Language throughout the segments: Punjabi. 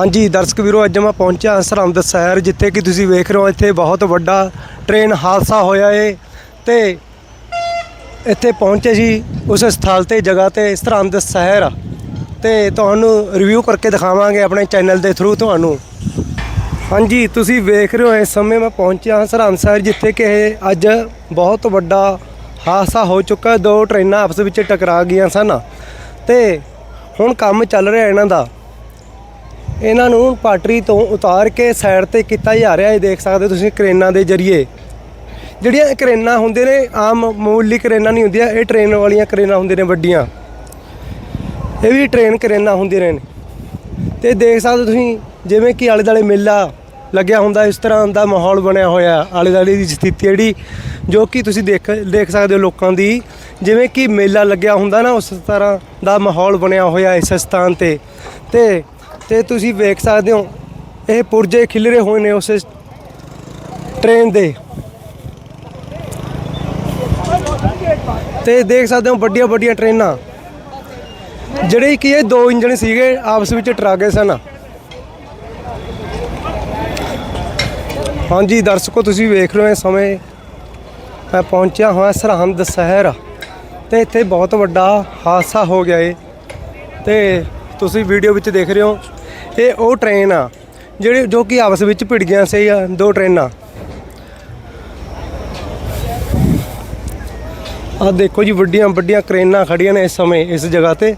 ਹਾਂਜੀ, ਦਰਸ਼ਕ ਵੀਰੋ, ਅੱਜ ਮੈਂ ਪਹੁੰਚਿਆ ਸਰਹੰਦ ਸ਼ਹਿਰ, ਜਿੱਥੇ ਕਿ ਤੁਸੀਂ ਵੇਖ ਰਹੇ ਹੋ, ਇੱਥੇ ਬਹੁਤ ਵੱਡਾ ਟ੍ਰੇਨ ਹਾਦਸਾ ਹੋਇਆ ਏ। ਤੇ ਇੱਥੇ ਪਹੁੰਚੇ ਜੀ, ਉਸ ਸਥਲ ਤੇ, ਜਗ੍ਹਾ ਤੇ ਸਰਹੰਦ ਸ਼ਹਿਰ। ਤੇ ਤੁਹਾਨੂੰ ਰਿਵਿਊ ਕਰਕੇ ਦਿਖਾਵਾਂਗੇ ਆਪਣੇ ਚੈਨਲ ਦੇ ਥਰੂ ਤੁਹਾਨੂੰ। ਹਾਂਜੀ, ਤੁਸੀਂ ਵੇਖ ਰਹੇ ਹੋ, ਇਸ ਸਮੇਂ ਮੈਂ ਪਹੁੰਚਿਆ ਹਾਂ ਸਰਹੰਦ ਸ਼ਹਿਰ, ਜਿੱਥੇ ਕਿ ਇਹ ਅੱਜ ਬਹੁਤ ਵੱਡਾ ਹਾਦਸਾ ਹੋ ਚੁੱਕਾ। ਦੋ ਟ੍ਰੇਨਾਂ ਆਪਸ ਵਿੱਚ ਟਕਰਾ ਗਈਆਂ ਸਨ। ਤੇ ਹੁਣ ਕੰਮ ਚੱਲ ਰਿਹਾ ਇਹਨਾਂ ਦਾ। ਇਹਨਾਂ ਨੂੰ ਪਾਟਰੀ ਤੋਂ ਉਤਾਰ ਕੇ ਸਾਈਡ ਤੇ ਕੀਤਾ ਜਾ ਰਿਹਾ ਹੈ ਦੇਖ ਸਕਦੇ ਹੋ ਤੁਸੀਂ ਕਰੇਨਾਂ ਦੇ ਜ਼ਰੀਏ। ਜਿਹੜੀਆਂ ਇਹ ਕਰੇਨਾਂ ਹੁੰਦੇ ਨੇ, ਆਮ ਮਾਮੂਲੀ ਕਰੇਨਾਂ ਨਹੀਂ ਹੁੰਦੀਆਂ, ਇਹ ਟ੍ਰੇਨ ਵਾਲੀਆਂ ਕਰੇਨਾਂ ਹੁੰਦੇ ਨੇ ਵੱਡੀਆਂ। ਇਹ ਵੀ ਟ੍ਰੇਨ ਕਰੇਨਾਂ ਹੁੰਦੀਆਂ ਨੇ। ਤੇ ਦੇਖ ਸਕਦੇ ਹੋ ਤੁਸੀਂ, ਜਿਵੇਂ ਕਿ ਆਲੇ ਦਾਲੇ ਮੇਲਾ ਲੱਗਿਆ ਹੁੰਦਾ, ਇਸ ਤਰ੍ਹਾਂ ਦਾ ਮਾਹੌਲ ਬਣਿਆ ਹੋਇਆ ਆਲੇ ਦਾਲੇ ਦੀ ਸਥਿਤੀ ਜਿਹੜੀ, ਜੋ ਕਿ ਤੁਸੀਂ ਦੇਖ ਦੇਖ ਸਕਦੇ ਹੋ ਲੋਕਾਂ ਦੀ। ਜਿਵੇਂ ਕਿ ਮੇਲਾ ਲੱਗਿਆ ਹੁੰਦਾ ਨਾ, ਉਸ ਤਰ੍ਹਾਂ ਦਾ ਮਾਹੌਲ ਬਣਿਆ ਹੋਇਆ ਇਸ ਸਥਾਨ ਤੇ। ਤੇ ਤੇ ਤੁਸੀਂ ਵੇਖ ਸਕਦੇ ਹੋ, ਇਹ ਪੁਰਜੇ ਖਿਲਰੇ ਹੋਏ ਨੇ ਉਸ ਟ੍ਰੇਨ ਦੇ। ਤੇ ਦੇਖ ਸਕਦੇ ਹੋ ਵੱਡੀਆਂ ਵੱਡੀਆਂ ਟ੍ਰੇਨਾਂ ਜਿਹੜੇ ਕਿ ਇਹ ਦੋ ਇੰਜਣ ਸੀਗੇ, ਆਪਸ ਵਿੱਚ ਟਰਾ ਗਏ ਸਨ। ਹਾਂਜੀ ਦਰਸ਼ਕੋ, ਤੁਸੀਂ ਵੇਖ ਰਹੇ ਹੋ ਇਸ ਸਮੇਂ ਮੈਂ ਪਹੁੰਚਿਆ ਹਾਂ ਸਰਹੰਦ ਸ਼ਹਿਰ ਤੇ ਇੱਥੇ ਬਹੁਤ ਵੱਡਾ ਹਾਦਸਾ ਹੋ ਗਿਆ ਏ। ਤੇ ਤੁਸੀਂ ਵੀਡੀਓ ਵਿੱਚ ਦੇਖ ਰਹੇ ਹੋ ਇਹ ਉਹ ਟ੍ਰੇਨ ਆ, ਜਿਹੜੇ ਜੋ ਕਿ ਆਪਸ ਵਿੱਚ ਭਿੜ ਗਈਆਂ ਸੀ ਆ ਦੋ ਟ੍ਰੇਨਾਂ ਆ। ਦੇਖੋ ਜੀ, ਵੱਡੀਆਂ ਵੱਡੀਆਂ ਕਰੇਨਾਂ ਖੜੀਆਂ ਨੇ ਇਸ ਸਮੇਂ, ਇਸ ਜਗ੍ਹਾ ਤੇ।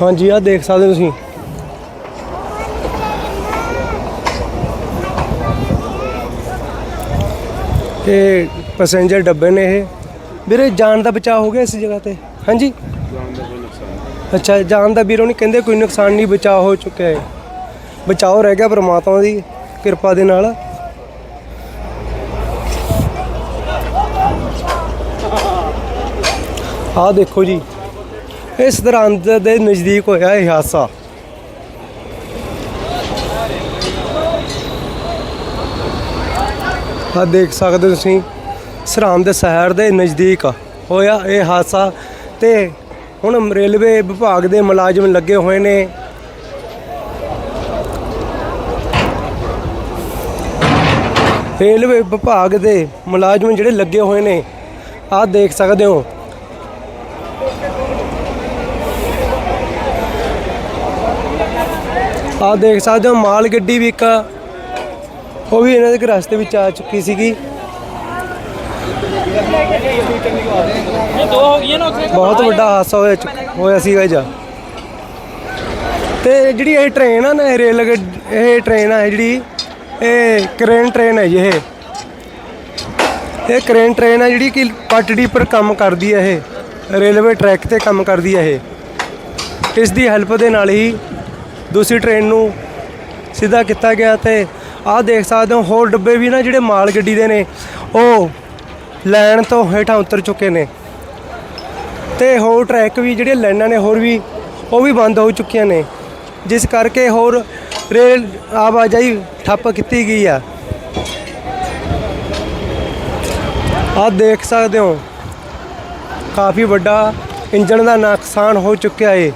ਹਾਂਜੀ ਆ ਦੇਖ ਸਕਦੇ ਤੁਸੀਂ। ਇਹ ਪੈਸੇਂਜਰ ਡੱਬੇ ਨੇ ਇਹ। ਵੀਰੇ ਜਾਨ ਦਾ ਬਚਾਅ ਹੋ ਗਿਆ ਇਸ ਜਗ੍ਹਾ ਤੇ। ਹਾਂਜੀ? ਅੱਛਾ ਜਾਨ ਦਾ ਵੀਰੋ ਨਹੀਂ ਕਹਿੰਦੇ ਕੋਈ ਨੁਕਸਾਨ ਨਹੀਂ ਬਚਾਅ ਹੋ ਚੁੱਕਿਆ ਹੈ। ਬਚਾਓ ਰਹਿ ਗਿਆ ਪ੍ਰਮਾਤਮਾ ਦੀ ਕਿਰਪਾ ਦੇ ਨਾਲ। ਆਹ ਦੇਖੋ ਜੀ ਇਸ ਤਰ੍ਹਾਂ ਦੇ ਨਜ਼ਦੀਕ ਹੋਇਆ ਇਹ ਹਾਦਸਾ। ਆ ਦੇਖ ਸਕਦੇ ਤੁਸੀਂ ਸਰਹੰਦ ਦੇ ਸ਼ਹਿਰ ਦੇ ਨਜ਼ਦੀਕ ਹੋਇਆ ਇਹ ਹਾਦਸਾ ਤੇ ਹੁਣ ਰੇਲਵੇ ਵਿਭਾਗ ਦੇ ਮੁਲਾਜ਼ਮ ਲੱਗੇ ਹੋਏ ਨੇ। ਰੇਲਵੇ ਵਿਭਾਗ ਦੇ ਮੁਲਾਜ਼ਮ ਜਿਹੜੇ ਲੱਗੇ ਹੋਏ ਨੇ, ਆਹ ਦੇਖ ਸਕਦੇ ਹੋ। ਆਹ ਦੇਖ ਸਕਦੇ ਹੋ, ਮਾਲ ਗੱਡੀ ਵੀ ਇੱਕ, ਉਹ ਵੀ ਇਹਨਾਂ ਦੇ ਰਸਤੇ ਵਿੱਚ ਆ ਚੁੱਕੀ ਸੀਗੀ। ਇਹ ਦੋ ਹੋ ਗਈਆਂ ਨਾ ਉੱਥੇ। ਬਹੁਤ ਵੱਡਾ ਹਾਦਸਾ ਹੋਇਆ ਚੁੱਕ- ਹੋਇਆ ਸੀਗਾ ਜੀ। ਤੇ ਜਿਹੜੀ ਇਹ ਟ੍ਰੇਨ ਆ ਨਾ, ਇਹ ਰੇਲ ਗੱਡ- ਇਹ ਟ੍ਰੇਨ ਆ ਜਿਹੜੀ ਇਹ ਕਰੇਨ ਟ੍ਰੇਨ ਹੈ ਜੀ ਇਹ। ਇਹ ਕਰੇਨ ਟ੍ਰੇਨ ਹੈ ਜਿਹੜੀ ਕਿ ਪਟੜੀ ਪਰ ਕੰਮ ਕਰਦੀ ਹੈ ਇਹ। ਰੇਲਵੇ ਟਰੈਕ ਤੇ ਕੰਮ ਕਰਦੀ ਹੈ ਇਹ। ਇਸ ਦੀ ਹੈਲਪ ਦੇ ਨਾਲ ਹੀ ਦੂਸਰੀ ਟ੍ਰੇਨ ਨੂੰ ਸਿੱਧਾ ਕੀਤਾ ਗਿਆ ਤੇ ਆਹ ਦੇਖ ਸਕਦੇ ਹੋ, ਹੋਰ ਡੱਬੇ ਵੀ ਨਾ ਜਿਹੜੇ ਮਾਲ ਗੱਡੀ ਦੇ ਨੇ, ਉਹ ਲਾਈਨ ਤੋਂ ਹੇਠਾਂ ਉਤਰ ਚੁੱਕੇ ਨੇ। ਤੇ ਹੋਰ ਟਰੈਕ ਵੀ ਜਿਹੜੇ ਲਾਈਨਾਂ ਨੇ, ਹੋਰ ਵੀ, ਉਹ ਵੀ ਬੰਦ ਹੋ ਚੁੱਕੀਆਂ ਨੇ। ਜਿਸ ਕਰਕੇ ਹੋਰ ਰੇਲ ਆਵਾਜਾਈ ਠੱਪ ਕੀਤੀ ਗਈ ਆ। ਆਹ ਦੇਖ ਸਕਦੇ ਹੋ। ਕਾਫੀ ਵੱਡਾ ਇੰਜਣ ਦਾ ਨੁਕਸਾਨ ਹੋ ਚੁੱਕਿਆ ਏ।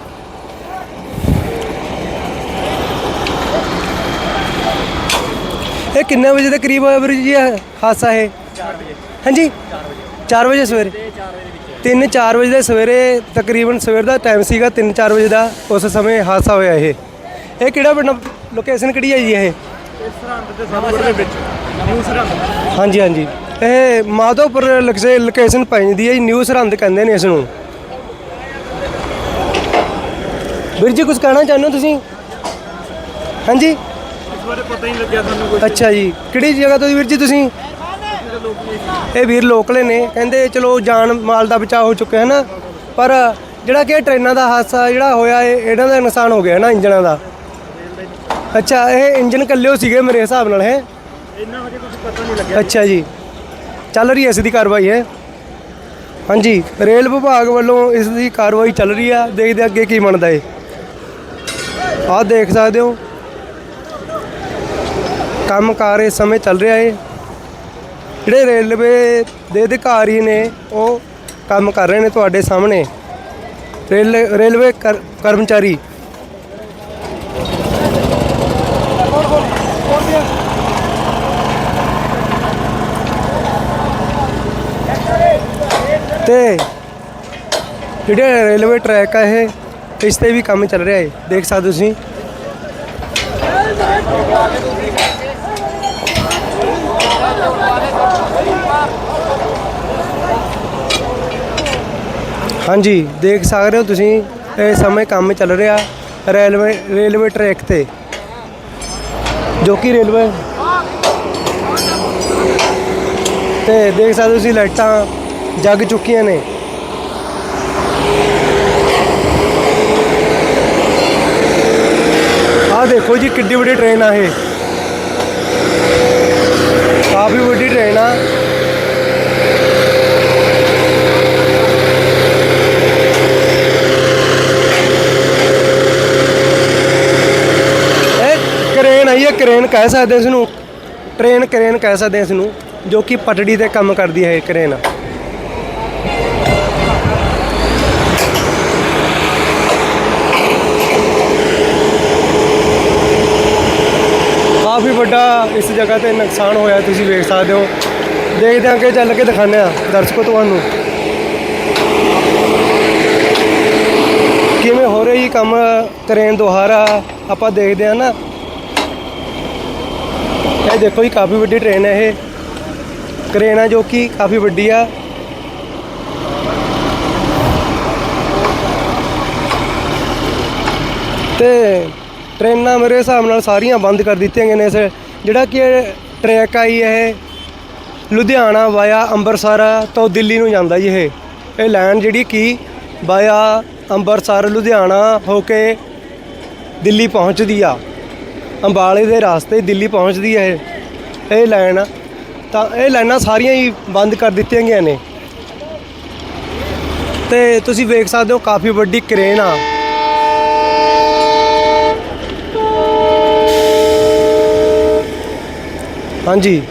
ਇਹ ਕਿੰਨੇ ਵਜੇ ਦੇ ਕਰੀਬ ਹੋਇਆ ਵੀਰ ਜੀ, ਇਹ ਹਾਦਸਾ ਇਹ? 4 ਵਜੇ ਹਾਂਜੀ? 4 ਵਜੇ ਸਵੇਰੇ? 3 4 ਵਜੇ ਦੇ ਸਵੇਰੇ ਤਕਰੀਬਨ ਸਵੇਰ ਦਾ ਟਾਈਮ ਸੀਗਾ 3 4 ਵਜੇ ਦਾ ਉਸ ਸਮੇਂ ਹਾਦਸਾ ਹੋਇਆ ਇਹ। ਇਹ ਕਿਹੜਾ ਪਿੰਡ ਲੋਕੇਸ਼ਨ ਕਿਹੜੀ ਹੈ ਜੀ ਇਹ? ਹਾਂਜੀ ਹਾਂਜੀ। ਇਹ ਮਾਧੋਪੁਰ ਲਕਸੇ ਲੋਕੇਸ਼ਨ ਪੈ ਜਾਂਦੀ ਹੈ ਜੀ ਨਿਊ ਸਰਹੰਦ ਕਹਿੰਦੇ ਨੇ ਇਸ ਨੂੰ ਵੀਰ ਜੀ ਕੁਝ ਕਹਿਣਾ ਚਾਹੁੰਦੇ ਹੋ ਤੁਸੀਂ? ਹਾਂਜੀ? ਇਸ ਬਾਰੇ ਪਤਾ ਹੀ ਨਹੀਂ ਲੱਗਿਆ ਸਾਨੂੰ ਕੁਝ ਅੱਛਾ ਜੀ। ਕਿਹੜੀ ਜਗ੍ਹਾ ਤੋਂ ਵੀਰ ਜੀ ਤੁਸੀਂ? ਇਹ ਵੀਰ ਲੋਕਲੇ ਨੇ। ਕਹਿੰਦੇ ਚਲੋ ਜਾਨ ਮਾਲ ਦਾ ਬਚਾਅ ਹੋ ਚੁੱਕਿਆ ਹੈ ਨਾ। ਪਰ ਜਿਹੜਾ ਕਿ ਟ੍ਰੇਨਾਂ ਦਾ ਹਾਦਸਾ ਜਿਹੜਾ ਹੋਇਆ ਇਹ ਇਹਨਾਂ ਦਾ ਨੁਕਸਾਨ ਹੋ ਗਿਆ ਨਾ ਇੰਜਣਾਂ ਦਾ। ਅੱਛਾ ਇਹ ਇੰਜਨ ਕੱਲਿਓ ਸੀਗੇ ਮੇਰੇ ਹਿਸਾਬ ਨਾਲ ਹੈ? ਇੰਨਾ ਹਜੇ ਕੁਝ ਪਤਾ ਨਹੀਂ ਲੱਗਿਆ। ਅੱਛਾ ਜੀ। ਚੱਲ ਰਹੀ ਹੈ ਇਸ ਦੀ ਕਾਰਵਾਈ ਹੈ? ਹਾਂਜੀ ਰੇਲ ਵਿਭਾਗ ਵੱਲੋਂ ਇਸ ਦੀ ਕਾਰਵਾਈ ਚੱਲ ਰਹੀ ਆ। ਦੇਖਦੇ ਅੱਗੇ ਕੀ ਬਣਦਾ ਏ। ਆਹ ਦੇਖ ਸਕਦੇ ਹੋ। ਕੰਮ ਕਾਰ ਇਸ ਸਮੇਂ ਚੱਲ ਰਿਹਾ ਏ। ਜਿਹੜੇ ਰੇਲਵੇ ਦੇ ਅਧਿਕਾਰੀ ਨੇ, ਉਹ ਕੰਮ ਕਰ ਰਹੇ ਨੇ ਤੁਹਾਡੇ ਸਾਹਮਣੇ। ਰੇਲ, ਰੇਲਵੇ ਕਰਮਚਾਰੀ। ਤੇ ਜਿਹੜੇ ਰੇਲਵੇ ਟਰੈਕ ਆ ਇਹ, ਇਸ ਤੇ ਵੀ ਕੰਮ ਚੱਲ ਰਿਹਾ ਹੈ ਦੇਖ ਸਕਦੇ ਤੁਸੀਂ। ਹਾਂਜੀ, ਦੇਖ ਸਕਦੇ ਹੋ ਤੁਸੀਂ ਇਸ ਸਮੇਂ ਕੰਮ ਚੱਲ ਰਿਹਾ ਰੇਲਵੇ ਰੇਲਵੇ ਟਰੈਕ ਤੇ। ਜੋ ਕਿ ਰੇਲਵੇ। ਤੇ ਦੇਖ ਸਕਦੇ ਹੋ ਤੁਸੀਂ ਲਾਈਟਾਂ ਜਗ ਚੁੱਕੀਆਂ ਨੇ। ਆਹ ਦੇਖੋ ਜੀ, ਕਿੱਡੀ ਵੱਡੀ ਟ੍ਰੇਨ ਆ ਇਹ। ਕਾਫੀ ਵੱਡੀ ਟ੍ਰੇਨ ਆ ਇਹ ਕਰੇਨ ਆਈ ਹੈ ਕਰੇਨ ਕਹਿ ਸਕਦੇ ਇਸ ਨੂੰ ਟ੍ਰੇਨ ਕਰੇਨ ਕਹਿ ਸਕਦੇ ਹਾਂ ਇਸ ਨੂੰ, ਜੋ ਕਿ ਪਟੜੀ ਤੇ ਕੰਮ ਕਰਦੀ ਹੈ ਕਰੇਨ ਕਾਫੀ ਵੱਡਾ ਇਸ ਜਗ੍ਹਾ ਤੇ ਨੁਕਸਾਨ ਹੋਇਆ, ਤੁਸੀਂ ਵੇਖ ਸਕਦੇ ਹੋ। ਦੇਖਦੇ ਹਾਂ ਕਿ ਚੱਲ ਕੇ ਦਿਖਾਉਂਦੇ ਆ ਦਰਸ਼ਕੋ ਤੁਹਾਨੂੰ। ਕਿਵੇਂ ਹੋ ਰਹੀ ਕੰਮ ਕਰੇਨ ਦੁਹਾਰਾ? ਆਪਾਂ ਦੇਖਦੇ ਆ ਨਾ। ਇਹ ਦੇਖੋ ਜੀ, ਕਾਫੀ ਵੱਡੀ ਟ੍ਰੇਨ ਹੈ ਇਹ। ਕਰੇਨ ਆ ਜੋ ਕਿ ਕਾਫੀ ਵੱਡੀ ਆ। ਤੇ ਟ੍ਰੇਨਾਂ ਮੇਰੇ ਹਿਸਾਬ ਨਾਲ ਸਾਰੀਆਂ ਬੰਦ ਕਰ ਦਿੱਤੀਆਂ ਗਈਆਂ ਨੇ ਇਸ ਜਿਹੜਾ ਕਿ ਇਹ ਟਰੈਕ ਆਈ ਇਹ ਲੁਧਿਆਣਾ ਵਾਇਆ ਅੰਮ੍ਰਿਤਸਰ ਤੋਂ ਦਿੱਲੀ ਨੂੰ ਜਾਂਦਾ ਜੀ ਇਹ। ਇਹ ਲਾਈਨ ਜਿਹੜੀ ਕਿ ਵਾਇਆ ਅੰਮ੍ਰਿਤਸਰ ਲੁਧਿਆਣਾ ਹੋ ਕੇ ਦਿੱਲੀ ਪਹੁੰਚਦੀ ਆ। ਅੰਬਾਲੇ ਦੇ ਰਾਸਤੇ ਦਿੱਲੀ ਪਹੁੰਚਦੀ ਹੈ ਇਹ। ਇਹ ਲਾਈਨ ਆ। ਤਾਂ ਇਹ ਲਾਈਨਾਂ ਸਾਰੀਆਂ ਹੀ ਬੰਦ ਕਰ ਦਿੱਤੀਆਂ ਗਈਆਂ ਨੇ। ਤੇ ਤੁਸੀਂ ਵੇਖ ਸਕਦੇ ਹੋ ਕਾਫੀ ਵੱਡੀ ਕਰੇਨ ਆ। ਹਾਂਜੀ।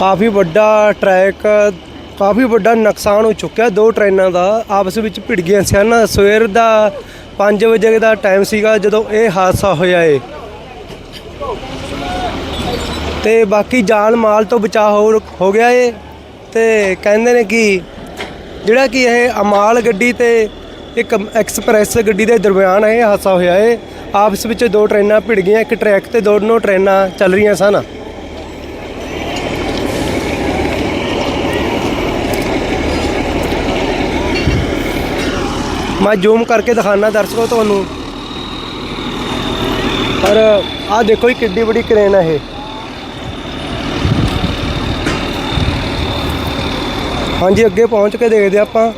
ਕਾਫੀ ਵੱਡਾ ਟਰੈਕ, ਕਾਫੀ ਵੱਡਾ ਨੁਕਸਾਨ ਹੋ ਚੁੱਕਿਆ। ਦੋ ਟ੍ਰੇਨਾਂ ਦਾ ਆਪਸ ਵਿੱਚ ਭਿੜ ਗਈਆਂ ਸਨ ਸਵੇਰ ਦਾ 5 ਵਜੇ ਦਾ ਟਾਈਮ ਸੀਗਾ ਜਦੋਂ ਇਹ ਹਾਦਸਾ ਹੋਇਆ ਏ। ਤੇ ਬਾਕੀ ਜਾਨ ਮਾਲ ਤੋਂ ਬਚਾਅ ਹੋ ਹੋ ਗਿਆ ਏ ਤੇ ਕਹਿੰਦੇ ਨੇ ਕਿ ਜਿਹੜਾ ਕਿ ਇਹ ਅਮਾਲ ਗੱਡੀ ਤੇ ਇੱਕ ਐਕਸਪ੍ਰੈਸ ਗੱਡੀ ਦੇ ਦਰਮਿਆਨ ਇਹ ਹਾਦਸਾ ਹੋਇਆ ਏ। ਆਪਸ ਵਿੱਚ ਦੋ ਟ੍ਰੇਨਾਂ ਭਿੜ ਗਈਆਂ, ਇੱਕ ਟਰੈਕ ਤੇ ਦੋਨੋਂ ਟ੍ਰੇਨਾਂ ਚੱਲ ਰਹੀਆਂ ਸਨ। ਮੈਂ ਜ਼ੂਮ ਕਰਕੇ ਦਿਖਾਣਾ ਦਰਸ਼ਕੋ ਤੁਹਾਨੂੰ। ਪਰ ਆਹ ਦੇਖੋ ਜੀ ਕਿੱਡੀ ਵੱਡੀ ਕਰੇਨ ਹੈ ਇਹ। ਹਾਂਜੀ, ਅੱਗੇ ਪਹੁੰਚ ਕੇ ਦੇਖਦੇ ਹਾਂ ਆਪਾਂ।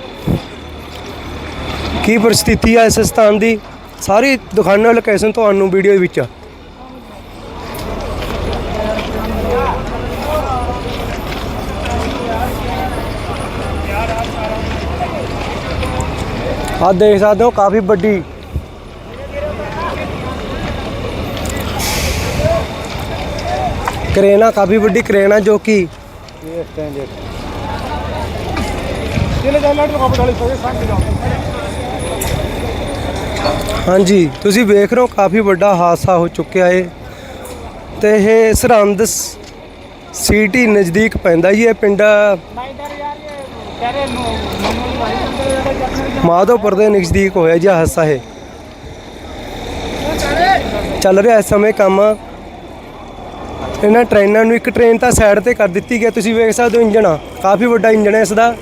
ਕੀ ਪਰਿਸਥਿਤੀ ਆ ਇਸ ਸਥਾਨ ਦੀ। ਸਾਰੀ ਦਿਖਾਣਾ ਲੋਕੇਸ਼ਨ ਤੁਹਾਨੂੰ ਵੀਡੀਓ ਵਿੱਚ। ਆਹ ਦੇਖ ਸਕਦੇ ਹੋ, ਕਾਫੀ ਵੱਡੀ। ਕਰੇਨਾ ਕਾਫੀ ਵੱਡੀ ਕਰੇਨਾ ਜੋ ਕਿ ਹਾਂਜੀ, ਤੁਸੀਂ ਵੇਖ ਰਹੇ ਹੋ, ਕਾਫੀ ਵੱਡਾ ਹਾਦਸਾ ਹੋ ਚੁੱਕਿਆ ਏ। ਤੇ ਇਹ ਸਰਹੰਦ ਸਿਟੀ ਨਜ਼ਦੀਕ ਪੈਂਦਾ ਜੀ ਇਹ ਪਿੰਡ ਮਾਧੋਪੁਰ ਦੇ ਨਜ਼ਦੀਕ ਹੋਇਆ ਜਿਹਾ ਹਾਦਸਾ ਹੈ ਚੱਲ ਰਿਹਾ ਇਸ ਸਮੇਂ ਕੰਮ। ਇਹਨਾਂ ਟ੍ਰੇਨਾਂ ਨੂੰ ਇੱਕ ਟ੍ਰੇਨ ਤਾਂ ਸਾਈਡ ਤੇ ਕਰ ਦਿੱਤੀ ਗਈ ਤੁਸੀਂ ਵੇਖ ਸਕਦੇ ਹੋ ਇੰਜਣ ਆ। ਕਾਫੀ ਵੱਡਾ ਇੰਜਣ ਹੈ ਇਸ ਦਾ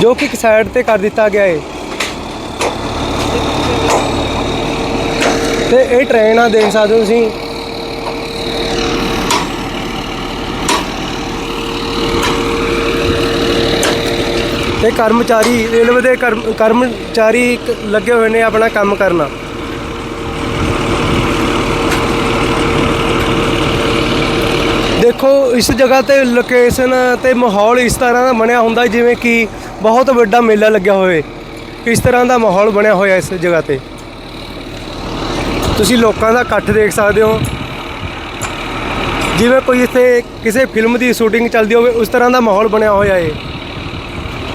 ਜੋ ਕਿ ਇੱਕ ਸਾਈਡ ਤੇ ਕਰ ਦਿੱਤਾ ਗਿਆ ਹੈ ਤੇ ਇਹ ਟ੍ਰੇਨ ਆ, ਦੇਖ ਸਕਦੇ ਹੋ ਤੁਸੀਂ। ਤੇ ਕਰਮਚਾਰੀ, ਰੇਲਵੇ ਦੇ ਕਰਮ- ਕਰਮਚਾਰੀ ਇੱਕ ਲੱਗੇ ਹੋਏ ਨੇ ਆਪਣਾ ਕੰਮ ਕਰਨਾ। ਦੇਖੋ, ਇਸ ਜਗ੍ਹਾ ਤੇ ਲੋਕੇਸ਼ਨ ਤੇ ਮਾਹੌਲ ਇਸ ਤਰ੍ਹਾਂ ਦਾ ਬਣਿਆ ਹੁੰਦਾ ਜਿਵੇਂ ਕਿ ਬਹੁਤ ਵੱਡਾ ਮੇਲਾ ਲੱਗਿਆ ਹੋਵੇ। ਇਸ ਤਰ੍ਹਾਂ ਦਾ ਮਾਹੌਲ ਬਣਿਆ ਹੋਇਆ ਇਸ ਜਗ੍ਹਾ ਤੇ? ਤੁਸੀਂ ਲੋਕਾਂ ਦਾ ਇਕੱਠ ਦੇਖ ਸਕਦੇ ਹੋ। ਜਿਵੇਂ ਕੋਈ ਇੱਥੇ ਕਿਸੇ ਫਿਲਮ ਦੀ ਸ਼ੂਟਿੰਗ ਚੱਲਦੀ ਹੋਵੇ, ਉਸ ਤਰ੍ਹਾਂ ਦਾ ਮਾਹੌਲ ਬਣਿਆ ਹੋਇਆ ਏ।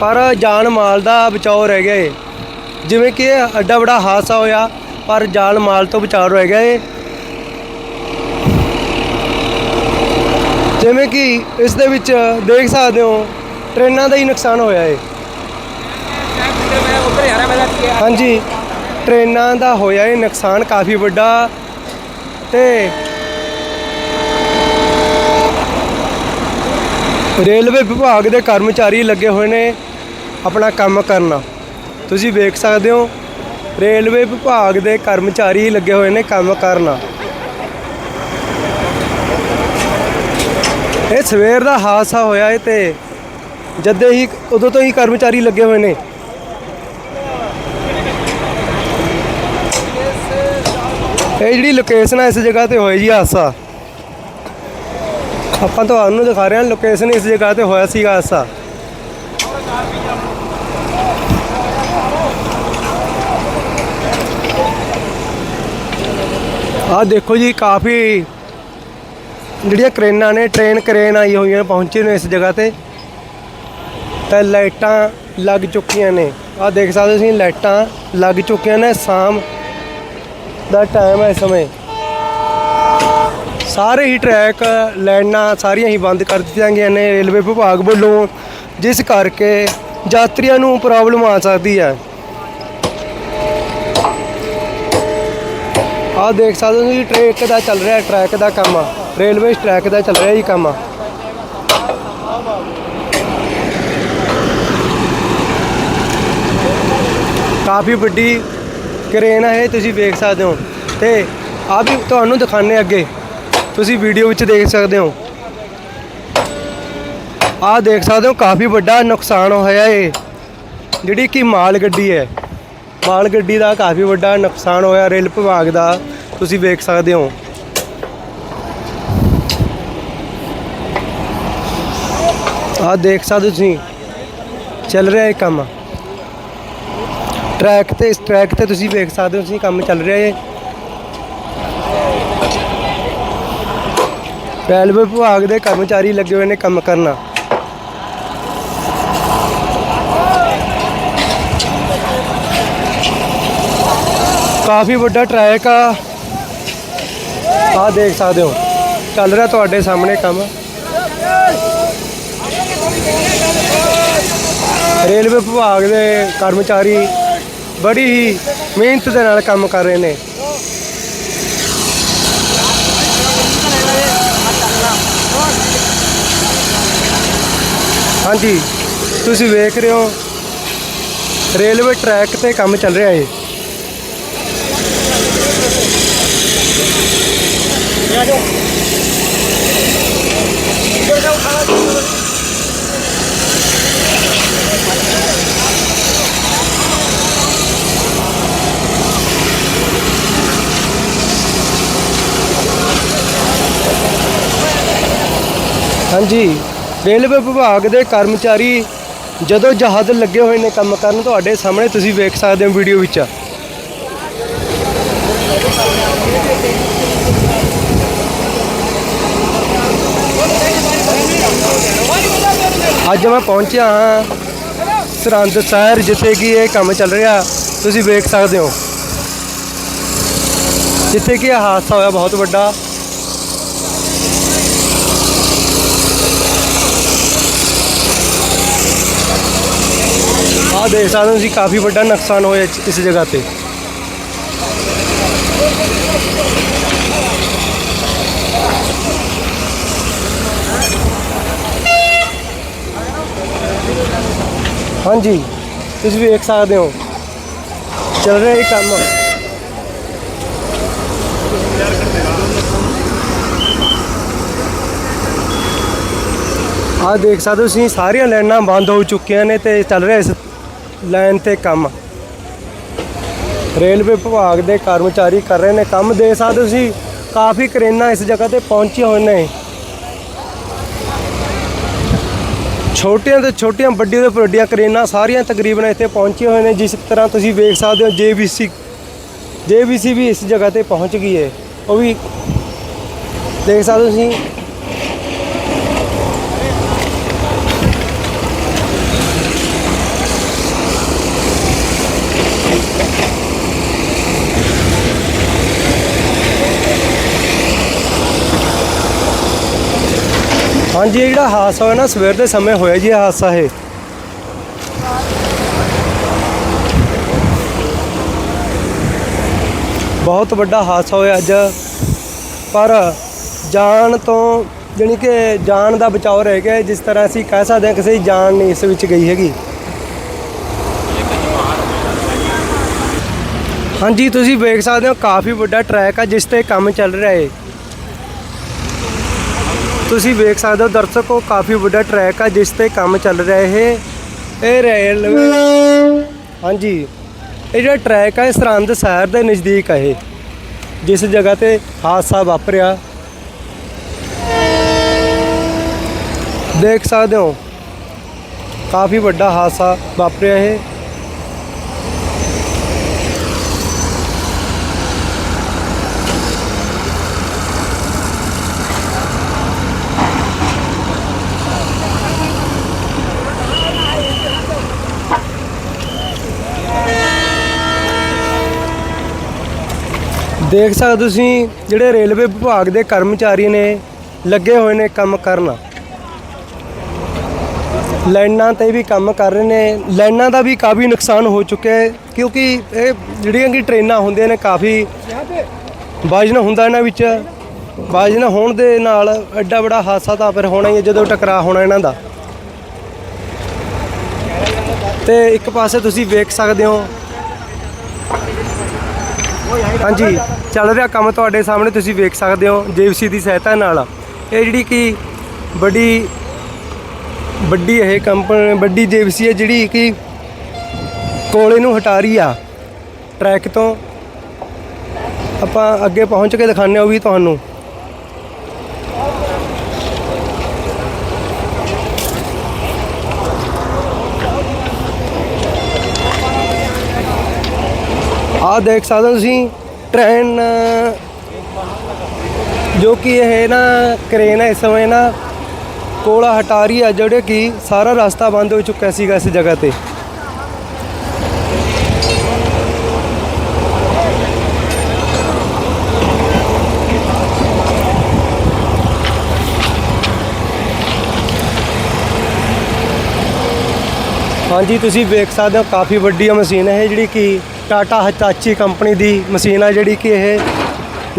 ਪਰ ਜਾਨ ਮਾਲ ਦਾ ਬਚਾਓ ਰਹਿ ਗਿਆ ਏ। ਜਿਵੇਂ ਕਿ ਇਹ ਐਡਾ ਬੜਾ ਹਾਦਸਾ ਹੋਇਆ, ਪਰ ਜਾਨ ਮਾਲ ਤੋਂ ਬਚਾਓ ਰਹਿ ਗਿਆ ਏ। ਜਿਵੇਂ ਕਿ ਇਸ ਦੇ ਵਿੱਚ ਦੇਖ ਸਕਦੇ ਹੋ, ਟ੍ਰੇਨਾਂ ਦਾ ਹੀ ਨੁਕਸਾਨ ਹੋਇਆ ਏ। ਹਾਂਜੀ, ਟ੍ਰੇਨਾਂ ਦਾ ਹੋਇਆ ਏ ਨੁਕਸਾਨ ਕਾਫੀ ਵੱਡਾ ਤੇ ਰੇਲਵੇ ਵਿਭਾਗ ਦੇ ਕਰਮਚਾਰੀ ਲੱਗੇ ਹੋਏ ਨੇ। ਆਪਣਾ ਕੰਮ ਕਰਨਾ। ਤੁਸੀਂ ਵੇਖ ਸਕਦੇ ਹੋ, ਰੇਲਵੇ ਵਿਭਾਗ ਦੇ ਕਰਮਚਾਰੀ ਲੱਗੇ ਹੋਏ ਨੇ ਕੰਮ ਕਰਨਾ। ਇਹ ਸਵੇਰ ਦਾ ਹਾਦਸਾ ਹੋਇਆ ਹੈ ਤੇ ਜਦੇ ਹੀ, ਉਦੋਂ ਤੋਂ ਹੀ ਕਰਮਚਾਰੀ ਲੱਗੇ ਹੋਏ ਨੇ। ਇਹ ਜਿਹੜੀ ਲੋਕੇਸ਼ਨ ਹੈ ਇਸ ਜਗ੍ਹਾ ਤੇ ਹੋਈ ਜੀ ਹਾਦਸਾ। ਆਪਾਂ ਤੁਹਾਨੂੰ ਦਿਖਾ ਰਹੇ ਹਾਂ ਲੋਕੇਸ਼ਨ ਇਸ ਜਗ੍ਹਾ ਤੇ ਹੋਇਆ ਸੀਗਾ ਹਾਦਸਾ। ਆਹ ਦੇਖੋ ਜੀ ਕਾਫੀ ਜਿਹੜੀਆਂ ਕਰੇਨਾਂ ਨੇ ਟ੍ਰੇਨ ਕਰੇਨ ਆਈ ਹੋਈਆਂ ਨੇ, ਪਹੁੰਚੇ ਨੇ ਇਸ ਜਗ੍ਹਾ ਤੇ। ਤਾਂ ਲਾਈਟਾਂ ਲੱਗ ਚੁੱਕੀਆਂ ਨੇ। ਆਹ ਦੇਖ ਸਕਦੇ ਹੋ ਤੁਸੀਂ ਲਾਈਟਾਂ ਲੱਗ ਚੁੱਕੀਆਂ ਨੇ ਸ਼ਾਮ ਦਾ ਟਾਈਮ ਹੈ ਇਸ ਸਮੇਂ। ਸਾਰੇ ਹੀ ਟਰੈਕ ਲਾਈਨਾਂ ਸਾਰੀਆਂ ਹੀ ਬੰਦ ਕਰ ਦਿੱਤੀਆਂ ਗਈਆਂ ਨੇ ਰੇਲਵੇ ਵਿਭਾਗ ਵੱਲੋਂ ਜਿਸ ਕਰਕੇ ਯਾਤਰੀਆਂ ਨੂੰ ਪ੍ਰੋਬਲਮ ਆ ਸਕਦੀ ਹੈ। ਆਹ ਦੇਖ ਸਕਦੇ ਹੋ ਜੀ ਟਰੈਕ ਦਾ ਚੱਲ ਰਿਹਾ ਟਰੈਕ ਦਾ ਕੰਮ ਆ। ਰੇਲਵੇ ਟਰੈਕ ਦਾ ਚੱਲ ਰਿਹਾ ਜੀ ਕੰਮ ਆ। ਕਾਫੀ ਵੱਡੀ ਕਰੇਨ ਹੈ ਇਹ, ਤੁਸੀਂ ਵੇਖ ਸਕਦੇ ਹੋ। ਤੇ ਆ ਵੀ ਤੁਹਾਨੂੰ ਦਿਖਾਣੇ ਅੱਗੇ। ਤੁਸੀਂ ਵੀਡੀਓ ਵਿੱਚ ਦੇਖ ਸਕਦੇ ਹੋ। ਆਹ ਦੇਖ ਸਕਦੇ ਹੋ, ਕਾਫੀ ਵੱਡਾ ਨੁਕਸਾਨ ਹੋਇਆ ਏ ਜਿਹੜੀ ਕਿ ਮਾਲ ਗੱਡੀ ਹੈ। ਮਾਲ ਗੱਡੀ ਦਾ ਕਾਫੀ ਵੱਡਾ ਨੁਕਸਾਨ ਹੋਇਆ ਰੇਲ ਵਿਭਾਗ ਦਾ। ਤੁਸੀਂ ਵੇਖ ਸਕਦੇ ਹੋ। ਆਹ ਦੇਖ ਸਕਦੇ ਹੋ ਤੁਸੀਂ। ਚੱਲ ਰਿਹਾ ਇਹ ਕੰਮ। ਟਰੈਕ ਤੇ, ਇਸ ਟਰੈਕ ਤੇ ਤੁਸੀਂ ਵੇਖ ਸਕਦੇ ਹੋ ਤੁਸੀਂ ਕੰਮ ਚੱਲ ਰਿਹਾ ਹੈ ਰੇਲਵੇ ਵਿਭਾਗ ਦੇ ਕਰਮਚਾਰੀ ਲੱਗੇ ਹੋਏ ਨੇ ਕੰਮ ਕਰਨਾ। ਕਾਫੀ ਵੱਡਾ ਟਰੈਕ ਆ। ਆ ਦੇਖ ਸਕਦੇ ਹੋ। ਚੱਲ ਰਿਹਾ ਤੁਹਾਡੇ ਸਾਹਮਣੇ ਕੰਮ। ਰੇਲਵੇ ਵਿਭਾਗ ਦੇ ਕਰਮਚਾਰੀ ਬੜੀ ਹੀ ਮਿਹਨਤ ਦੇ ਨਾਲ ਕੰਮ ਕਰ ਰਹੇ ਨੇ। ਹਾਂਜੀ, ਤੁਸੀਂ ਵੇਖ ਰਹੇ ਹੋ। ਰੇਲਵੇ ਟਰੈਕ ਤੇ ਕੰਮ ਚੱਲ ਰਿਹਾ ਹੈ ਹਾਂਜੀ, ਰੇਲਵੇ ਵਿਭਾਗ ਦੇ ਕਰਮਚਾਰੀ ਜਦੋਂ ਜਹਾਜ਼ ਲੱਗੇ ਹੋਏ ਨੇ ਕੰਮ ਕਰਨ, ਤੁਹਾਡੇ ਸਾਹਮਣੇ ਤੁਸੀਂ ਵੇਖ ਸਕਦੇ ਹੋ ਵੀਡੀਓ ਵਿੱਚ। ਅੱਜ ਮੈਂ ਪਹੁੰਚਿਆ ਹਾਂ ਸਰਹੰਦ ਸ਼ਹਿਰ ਜਿੱਥੇ ਕਿ ਇਹ ਕੰਮ ਚੱਲ ਰਿਹਾ। ਤੁਸੀਂ ਵੇਖ ਸਕਦੇ ਹੋ। ਜਿੱਥੇ ਕਿ ਇਹ ਹਾਦਸਾ ਹੋਇਆ ਬਹੁਤ ਵੱਡਾ। ਆਹ ਦੇਖ ਸਕਦੇ ਹੋ ਤੁਸੀਂ, ਕਾਫੀ ਵੱਡਾ ਨੁਕਸਾਨ ਹੋਇਆ ਇਸ ਜਗ੍ਹਾ ਤੇ। ਹਾਂਜੀ। ਤੁਸੀਂ ਵੇਖ ਸਕਦੇ ਹੋ। ਚੱਲ ਰਿਹਾ ਇਹ ਕੰਮ। ਆਹ ਦੇਖ ਸਕਦੇ ਹੋ ਤੁਸੀਂ, ਸਾਰੀਆਂ ਲਾਈਨਾਂ ਬੰਦ ਹੋ ਚੁੱਕੀਆਂ ਨੇ ਤੇ ਚੱਲ ਰਿਹਾ ਇਸ ਲਾਈਨ ਤੇ ਕੰਮ। ਰੇਲਵੇ ਵਿਭਾਗ ਦੇ ਕਰਮਚਾਰੀ ਕਰ ਰਹੇ ਨੇ। ਕੰਮ ਦੇ ਸਕਦੇ ਹੋ ਤੁਸੀਂ, ਕਾਫੀ ਕਰੇਨਾਂ ਇਸ ਜਗ੍ਹਾ ਤੇ ਪਹੁੰਚੇ ਹੋਏ ਨੇ। ਛੋਟੀਆਂ ਤੋਂ ਛੋਟੀਆਂ, ਵੱਡੀਆਂ ਤੋਂ ਵੱਡੀਆਂ ਕਰੇਨਾਂ ਸਾਰੀਆਂ ਤਕਰੀਬਨ ਇੱਥੇ ਪਹੁੰਚੇ ਹੋਏ ਨੇ, ਜਿਸ ਤਰ੍ਹਾਂ ਤੁਸੀਂ ਵੇਖ ਸਕਦੇ ਹੋ, ਜੇਬੀਸੀ ਜੇਬੀਸੀ ਵੀ ਇਸ ਜਗ੍ਹਾ ਤੇ ਪਹੁੰਚ ਗਈ ਹੈ। ਉਹ ਵੀ ਦੇਖ ਸਕਦੇ ਹੋ ਤੁਸੀਂ। ਹਾਂਜੀ, ਇਹ ਜਿਹੜਾ ਹਾਦਸਾ ਹੋਇਆ ਨਾ, ਸਵੇਰ ਦੇ ਸਮੇਂ ਹੋਇਆ ਜੀ ਇਹ ਹਾਦਸਾ ਇਹ। ਬਹੁਤ ਵੱਡਾ ਹਾਦਸਾ ਹੋਇਆ ਅੱਜ। ਪਰ ਜਾਨ ਤੋਂ ਜਾਣੀ ਕਿ ਜਾਨ ਦਾ ਬਚਾਓ ਰਹਿ ਗਿਆ ਜਿਸ ਤਰ੍ਹਾਂ ਅਸੀਂ ਕਹਿ ਸਕਦੇ ਹਾਂ ਕਿਸੇ ਦੀ ਜਾਨ ਨਹੀਂ ਇਸ ਵਿੱਚ ਗਈ ਹੈਗੀ। ਹਾਂਜੀ, ਤੁਸੀਂ ਵੇਖ ਸਕਦੇ ਹੋ, ਕਾਫੀ ਵੱਡਾ ਟਰੈਕ ਆ ਜਿਸ ਤੇ ਕੰਮ ਚੱਲ ਰਿਹਾ ਹੈ ਤੁਸੀਂ ਵੇਖ ਸਕਦੇ ਹੋ ਦਰਸ਼ਕੋ ਕਾਫੀ ਵੱਡਾ ਟਰੈਕ ਆ ਜਿਸ ਤੇ ਕੰਮ ਚੱਲ ਰਿਹਾ ਇਹ। ਇਹ ਰੇਲਵੇ ਹਾਂਜੀ, ਇਹ ਜਿਹੜਾ ਟਰੈਕ ਆ, ਇਹ ਸਰਹੰਦ ਸ਼ਹਿਰ ਦੇ ਨਜ਼ਦੀਕ ਆ ਇਹ, ਜਿਸ ਜਗ੍ਹਾ ਤੇ ਹਾਦਸਾ ਵਾਪਰਿਆ। ਦੇਖ ਸਕਦੇ ਹੋ, ਕਾਫੀ ਵੱਡਾ ਹਾਦਸਾ ਵਾਪਰਿਆ ਇਹ। ਦੇਖ ਸਕਦੇ ਤੁਸੀਂ ਜਿਹੜੇ ਰੇਲਵੇ ਵਿਭਾਗ ਦੇ ਕਰਮਚਾਰੀ ਨੇ ਲੱਗੇ ਹੋਏ ਨੇ ਕੰਮ ਕਰਨ। ਲਾਈਨਾਂ ਤੇ ਵੀ ਕੰਮ ਕਰ ਰਹੇ ਨੇ। ਲਾਈਨਾਂ ਦਾ ਵੀ ਕਾਫੀ ਨੁਕਸਾਨ ਹੋ ਚੁੱਕਿਆ ਹੈ, ਕਿਉਂਕਿ ਇਹ ਜਿਹੜੀਆਂ ਕਿ ਟ੍ਰੇਨਾਂ ਹੁੰਦੀਆਂ ਨੇ ਕਾਫੀ ਵਜਨ ਹੁੰਦਾ ਇਹਨਾਂ ਵਿੱਚ। ਵਜਨ ਹੋਣ ਦੇ ਨਾਲ ਐਡਾ ਬੜਾ ਹਾਦਸਾ ਤਾਂ ਫਿਰ ਹੋਣਾ ਹੀ ਹੈ, ਜਦੋਂ ਟਕਰਾਅ ਹੋਣਾ ਇਹਨਾਂ ਦਾ। ਤੇ ਇੱਕ ਪਾਸੇ ਤੁਸੀਂ ਵੇਖ ਸਕਦੇ ਹੋ ਹਾਂਜੀ, ਚੱਲ ਰਿਹਾ ਕੰਮ ਤੁਹਾਡੇ ਸਾਹਮਣੇ, ਤੁਸੀਂ ਵੇਖ ਸਕਦੇ ਹੋ ਜੀਵਸੀ ਦੀ ਸਹਾਇਤਾ ਨਾਲ। ਇਹ ਜਿਹੜੀ ਕਿ ਵੱਡੀ ਵੱਡੀ ਇਹ ਕੰਪਨੀ ਵੱਡੀ ਜੀਵਸੀ ਹੈ ਜਿਹੜੀ ਕਿ ਕੋਲੇ ਨੂੰ ਹਟਾ ਰਹੀ ਆ, ਟਰੈਕ ਤੋਂ। ਆਪਾਂ ਅੱਗੇ ਪਹੁੰਚ ਕੇ ਦਿਖਾਉਂਦੇ ਹਾਂ ਉਹ ਵੀ ਤੁਹਾਨੂੰ। ਆਹ ਦੇਖ ਸਕਦੇ ਹੋ ਤੁਸੀਂ ਟ੍ਰੇਨ ਜੋ ਕਿ ਇਹ ਨਾ ਕਰੇਨ ਹੈ, ਇਸ ਸਮੇਂ ਨਾ ਕੋਲਾ ਹਟਾ ਰਹੀ ਹੈ ਜਿਹੜੇ ਕਿ ਸਾਰਾ ਰਸਤਾ ਬੰਦ ਹੋ ਚੁੱਕਾ ਸੀਗਾ ਇਸ ਜਗ੍ਹਾ ਤੇ। ਹਾਂਜੀ, ਤੁਸੀਂ ਵੇਖ ਸਕਦੇ ਹੋ, ਕਾਫੀ ਵੱਡੀ ਮਸ਼ੀਨ ਹੈ ਇਹ ਜਿਹੜੀ ਕਿ ਟਾਟਾ ਹਤਾਚੀ ਕੰਪਨੀ ਦੀ ਮਸ਼ੀਨ ਆ ਜਿਹੜੀ ਕਿ ਇਹ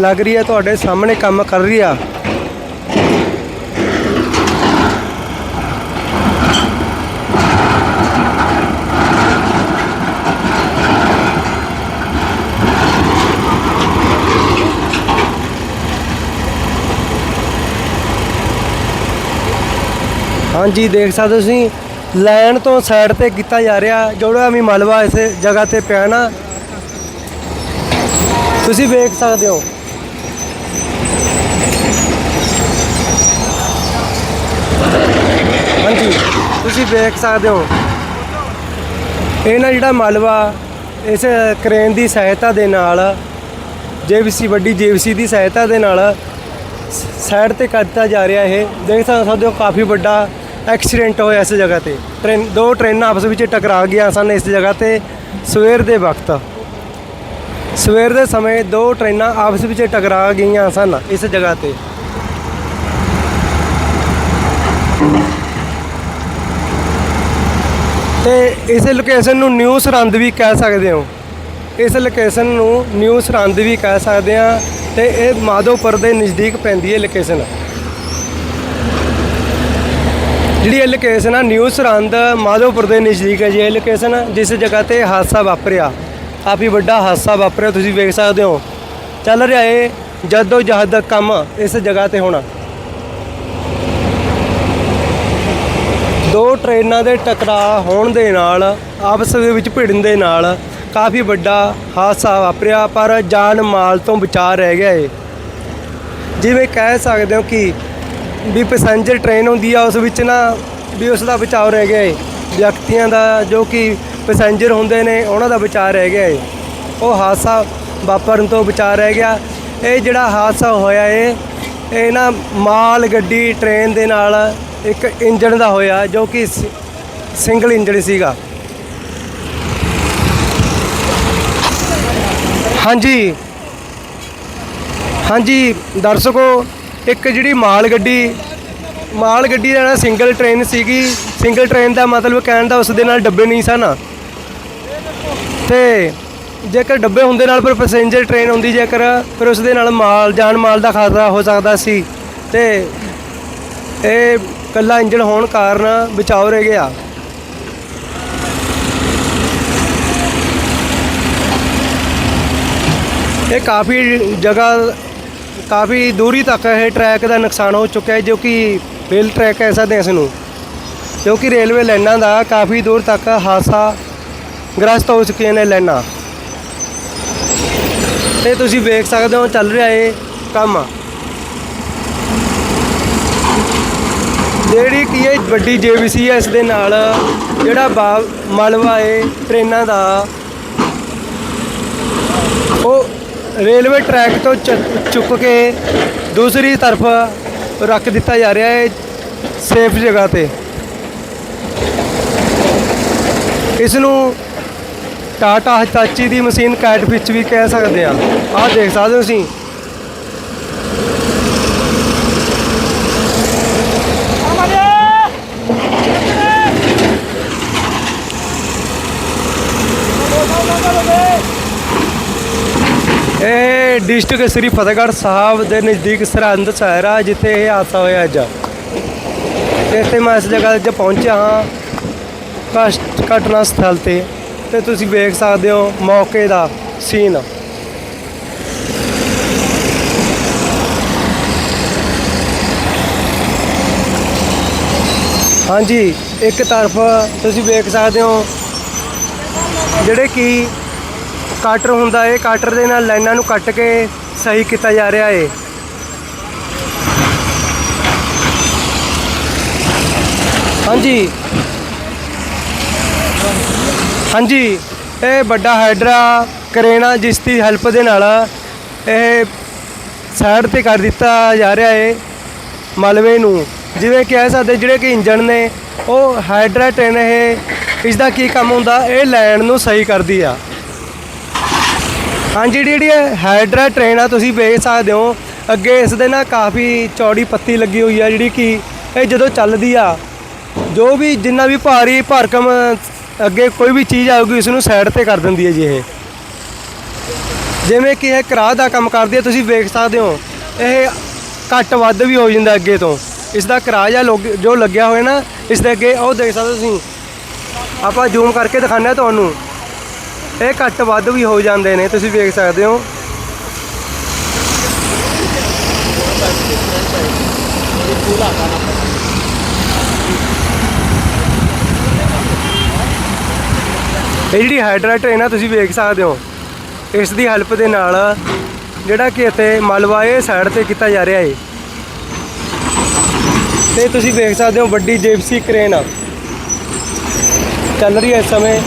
ਲੱਗ ਰਹੀ ਹੈ, ਤੁਹਾਡੇ ਸਾਹਮਣੇ ਕੰਮ ਕਰ ਰਹੀ ਆ। ਹਾਂਜੀ, ਦੇਖ ਸਕਦੇ ਤੁਸੀਂ ਲਾਈਨ ਤੋਂ ਸਾਈਡ ਤੇ ਕੀਤਾ ਜਾ ਰਿਹਾ ਜਿਹੜਾ ਵੀ ਮਲਵਾ ਇਸ ਜਗ੍ਹਾ ਤੇ ਪਿਆ ਨਾ। ਤੁਸੀਂ ਵੇਖ ਸਕਦੇ ਹੋ। ਹਾਂਜੀ, ਤੁਸੀਂ ਵੇਖ ਸਕਦੇ ਹੋ। ਇਹ ਨਾ ਜਿਹੜਾ ਮਲਵਾ ਇਸ ਕ੍ਰੇਨ ਦੀ ਸਹਾਇਤਾ ਦੇ ਨਾਲ, ਜੇਬੀਸੀ ਵੱਡੀ ਜੇਬੀਸੀ ਦੀ ਸਹਾਇਤਾ ਦੇ ਨਾਲ ਸਾਈਡ ਤੇ ਕਰਤਾ ਜਾ ਰਿਹਾ ਇਹ। ਦੇਖ ਸਕਦੇ ਹੋ ਕਾਫੀ ਵੱਡਾ ਐਕਸੀਡੈਂਟ ਹੋਇਆ ਇਸ ਜਗ੍ਹਾ ਤੇ। ਟ੍ਰੇਨ, ਦੋ ਟ੍ਰੇਨਾਂ ਆਪਸ ਵਿੱਚ ਟਕਰਾ ਗਈਆਂ ਸਨ ਇਸ ਜਗ੍ਹਾ ਤੇ ਸਵੇਰ ਦੇ ਵਕਤ। ਸਵੇਰ ਦੇ ਸਮੇਂ ਦੋ ਟ੍ਰੇਨਾਂ ਆਪਸ ਵਿੱਚ ਟਕਰਾ ਗਈਆਂ ਸਨ ਇਸ ਜਗ੍ਹਾ ਤੇ। ਤੇ ਇਸ ਲੋਕੇਸ਼ਨ ਨੂੰ ਨਿਊ ਸਰਹੰਦ ਵੀ ਕਹਿ ਸਕਦੇ ਹੋ। ਇਸ ਲੋਕੇਸ਼ਨ ਨੂੰ ਨਿਊ ਸਰਹੰਦ ਵੀ ਕਹਿ ਸਕਦੇ ਆ ਤੇ ਇਹ ਮਾਧੋਪੁਰ ਦੇ ਨਜ਼ਦੀਕ ਪੈਂਦੀ ਹੈ ਲੋਕੇਸ਼ਨ ਜਿਹੜੀ ਇਹ ਲੋਕੇਸ਼ਨ ਆ ਨਿਊ ਸਰਹੰਦ ਮਾਧੋਪੁਰ ਦੇ ਨਜ਼ਦੀਕ ਹੈ ਜੀ। ਇਹ ਲੋਕੇਸ਼ਨ ਜਿਸ ਜਗ੍ਹਾ ਤੇ ਹਾਦਸਾ ਵਾਪਰਿਆ। ਕਾਫੀ ਵੱਡਾ ਹਾਦਸਾ ਵਾਪਰਿਆ, ਤੁਸੀਂ ਵੇਖ ਸਕਦੇ ਹੋ। ਚੱਲ ਰਿਹਾ ਏ ਜਦੋ ਜਹਦ ਦਾ ਕੰਮ ਇਸ ਜਗ੍ਹਾ ਤੇ ਹੋਣਾ। ਦੋ ਟ੍ਰੇਨਾਂ ਦੇ ਟਕਰਾਅ ਹੋਣ ਦੇ ਨਾਲ, ਆਪਸ ਦੇ ਵਿੱਚ ਭਿੜਨ ਦੇ ਨਾਲ ਕਾਫੀ ਵੱਡਾ ਹਾਦਸਾ ਵਾਪਰਿਆ, ਪਰ ਜਾਨ ਮਾਲ ਤੋਂ ਬਚਾ ਰਹਿ ਗਿਆ ਏ ਜਿਵੇਂ ਕਹਿ ਸਕਦੇ ਹੋ ਕਿ ਵੀ ਪੈਸੇਂਜਰ ਟ੍ਰੇਨ ਹੁੰਦੀ ਆ, ਉਸ ਵਿੱਚ ਨਾ ਵੀ ਉਸ ਦਾ ਬਚਾਅ ਰਹਿ ਗਿਆ ਏ। ਵਿਅਕਤੀਆਂ ਦਾ ਜੋ ਕਿ ਪੈਸੇਂਜਰ ਹੁੰਦੇ ਨੇ, ਉਹਨਾਂ ਦਾ ਬਚਾਅ ਰਹਿ ਗਿਆ ਏ। ਉਹ ਹਾਦਸਾ ਵਾਪਰਨ ਤੋਂ ਬਚਾ ਰਹਿ ਗਿਆ। ਇਹ ਜਿਹੜਾ ਹਾਦਸਾ ਹੋਇਆ ਏ, ਇਹ ਨਾ ਮਾਲ ਗੱਡੀ ਟ੍ਰੇਨ ਦੇ ਨਾਲ ਇੱਕ ਇੰਜਣ ਦਾ ਹੋਇਆ, ਜੋ ਕਿ ਸਿੰਗਲ ਇੰਜਣ ਸੀਗਾ। ਹਾਂਜੀ। ਹਾਂਜੀ, ਦਰਸ਼ਕੋ ਇੱਕ ਜਿਹੜੀ ਮਾਲ ਗੱਡੀ ਮਾਲ ਗੱਡੀ ਦਾ ਨਾ ਸਿੰਗਲ ਟ੍ਰੇਨ ਸੀਗੀ ਸਿੰਗਲ ਟ੍ਰੇਨ ਦਾ ਮਤਲਬ ਕਹਿਣ ਦਾ ਉਸ ਦੇ ਨਾਲ ਡੱਬੇ ਨਹੀਂ ਸਨ। ਤੇ ਜੇਕਰ ਡੱਬੇ ਹੁੰਦੇ ਨਾਲ ਫਿਰ ਪੈਸੇਂਜਰ ਟ੍ਰੇਨ ਹੁੰਦੀ ਜੇਕਰ, ਫਿਰ ਉਸ ਦੇ ਨਾਲ ਮਾਲ ਜਾਨ ਮਾਲ ਦਾ ਖਤਰਾ ਹੋ ਸਕਦਾ ਸੀ। ਤੇ ਇਹ ਕੱਲਾ ਇੰਜਣ ਹੋਣ ਕਾਰਨ ਬਚਾਓ ਰਹਿ ਗਿਆ। ਇਹ ਕਾਫੀ ਜਗ੍ਹਾ ਕਾਫੀ ਦੂਰੀ ਤੱਕ ਇਹ ਟਰੈਕ ਦਾ ਨੁਕਸਾਨ ਹੋ ਚੁੱਕਿਆ ਹੈ, ਜੋ ਕਿ ਰੇਲ ਟਰੈਕ ਕਹਿ ਸਕਦੇ ਹਾਂ ਇਸ ਨੂੰ। ਕਿਉਂਕਿ ਰੇਲਵੇ ਲਾਈਨਾਂ ਦਾ ਕਾਫੀ ਦੂਰ ਤੱਕ ਹਾਦਸਾ ਗ੍ਰਸਤ ਹੋ ਚੁੱਕੀਆਂ ਨੇ ਲਾਈਨਾਂ। ਤੇ ਤੁਸੀਂ ਵੇਖ ਸਕਦੇ ਹੋ, ਚੱਲ ਰਿਹਾ ਏ ਕੰਮ। ਜਿਹੜੀ ਕੀ ਹੈ ਵੱਡੀ ਜੇਬੀਸੀ ਹੈ ਇਸ ਦੇ ਨਾਲ ਜਿਹੜਾ ਬਾ ਮਲਵਾ ਏ ਟ੍ਰੇਨਾਂ ਦਾ, ਉਹ ਰੇਲਵੇ ਟਰੈਕ ਤੋਂ ਚ- ਚੁੱਕ ਕੇ ਦੂਸਰੀ ਤਰਫ ਰੱਖ ਦਿੱਤਾ ਜਾ ਰਿਹਾ ਹੈ ਸੇਫ ਜਗ੍ਹਾ ਤੇ। ਇਸ ਨੂੰ ਟਾਟਾ ਹਤਾਚੀ ਦੀ ਮਸ਼ੀਨ ਕੈਟ ਵਿੱਚ ਵੀ ਕਹਿ ਸਕਦੇ ਆ ਆਹ ਦੇਖ ਸਕਦੇ ਹੋ ਤੁਸੀਂ। ਇਹ ਡਿਸਟ੍ਰਿਕਟ ਸ੍ਰੀ ਫਤਿਹਗੜ੍ਹ ਸਾਹਿਬ ਦੇ ਨਜ਼ਦੀਕ ਸਰਹੰਦ ਸਹਿਰਾ ਜਿੱਥੇ ਇਹ ਹਾਦਸਾ ਹੋਇਆ ਅੱਜ। ਤੇ ਇੱਥੇ ਮੈਂ ਇਸ ਜਗ੍ਹਾ 'ਤੇ ਪਹੁੰਚਿਆ ਹਾਂ ਕਸ਼ਟ ਘਟਨਾ ਸਥਲ ਤੇ। ਤੇ ਤੁਸੀਂ ਵੇਖ ਸਕਦੇ ਹੋ ਮੌਕੇ ਦਾ ਸੀਨ। ਹਾਂਜੀ, ਇੱਕ ਤਰਫ ਤੁਸੀਂ ਵੇਖ ਸਕਦੇ ਹੋ ਜਿਹੜੇ ਕਿ ਕਾਟਰ ਹੁੰਦਾ ਏ ਕਾਟਰ ਦੇ ਨਾਲ ਲਾਈਨਾਂ ਨੂੰ ਕੱਟ ਕੇ ਸਹੀ ਕੀਤਾ ਜਾ ਰਿਹਾ ਏ। ਹਾਂਜੀ। ਹਾਂਜੀ। ਇਹ ਵੱਡਾ ਹਾਈਡਰਾ ਕਰੇਨਾ ਜਿਸ ਦੀ ਹੈਲਪ ਦੇ ਨਾਲ ਇਹ ਸਾਈਡ ਤੇ ਕਰ ਦਿੱਤਾ ਜਾ ਰਿਹਾ ਏ ਮਲਵੇ ਨੂੰ। ਜਿਵੇਂ ਕਹਿ ਸਕਦੇ ਜਿਹੜੇ ਕਿ ਇੰਜਣ ਨੇ, ਉਹ ਹਾਈਡਰਾ ਟ੍ਰੇਨ ਇਹ ਇਸ ਦਾ ਕੀ ਕੰਮ ਹੁੰਦਾ, ਇਹ ਲੈਣ ਨੂੰ ਸਹੀ ਕਰਦੀ ਆ। ਹਾਂਜੀ ਜਿਹੜੀ ਇਹ ਹਾਈਡਰਾ ਟ੍ਰੇਨ ਆ, ਤੁਸੀਂ ਵੇਖ ਸਕਦੇ ਹੋ। ਅੱਗੇ ਇਸ ਦੇ ਨਾਲ ਕਾਫੀ ਚੌੜੀ ਪੱਤੀ ਲੱਗੀ ਹੋਈ ਆ, ਜਿਹੜੀ ਕਿ ਇਹ ਜਦੋਂ ਚੱਲਦੀ ਆ, ਜੋ ਵੀ ਜਿੰਨਾ ਵੀ ਭਾਰੀ ਭਰਕਮ ਅੱਗੇ ਕੋਈ ਵੀ ਚੀਜ਼ ਆਊਗੀ ਉਸ ਨੂੰ ਸਾਈਡ ਤੇ ਕਰ ਦਿੰਦੀ ਹੈ ਜੀ ਇਹ। ਜਿਵੇਂ ਕਿ ਇਹ ਕਰਾਹ ਦਾ ਕੰਮ ਕਰਦੀ ਹੈ ਤੁਸੀਂ ਵੇਖ ਸਕਦੇ ਹੋ, ਇਹ ਘੱਟ ਵੱਧ ਵੀ ਹੋ ਜਾਂਦਾ ਅੱਗੇ ਤੋਂ। ਇਸ ਦਾ ਕਿਰਾਇਆ ਜਾਂ ਲੋਗ- ਜੋ ਲੱਗਿਆ ਹੋਇਆ ਨਾ, ਇਸ ਦੇ ਅੱਗੇ, ਉਹ ਦੇਖ ਸਕਦੇ ਤੁਸੀਂ। ਆਪਾਂ ਜ਼ੂਮ ਕਰਕੇ ਦਿਖਾਉਂਦੇ ਹਾਂ ਤੁਹਾਨੂੰ। ਇਹ ਘੱਟ ਵੱਧ ਵੀ ਹੋ ਜਾਂਦੇ ਨੇ, ਤੁਸੀਂ ਵੇਖ ਸਕਦੇ ਹੋ। ਇਹ ਜਿਹੜੀ ਹਾਈਡਰਾ ਟ੍ਰੇਨ ਆ ਤੁਸੀਂ ਵੇਖ ਸਕਦੇ ਹੋ। ਇਸ ਦੀ ਹੈਲਪ ਦੇ ਨਾਲ ਜਿਹੜਾ ਕਿ ਇੱਥੇ ਮਲਬਾ ਇਹ ਸਾਈਡ ਤੇ ਕੀਤਾ ਜਾ ਰਿਹਾ ਹੈ ਤੇ ਤੁਸੀਂ ਵੇਖ ਸਕਦੇ ਹੋ ਵੱਡੀ ਜੇਪਸੀ ਕ੍ਰੇਨ ਚੱਲ ਰਹੀ ਹੈ ਇਸ ਸਮੇਂ।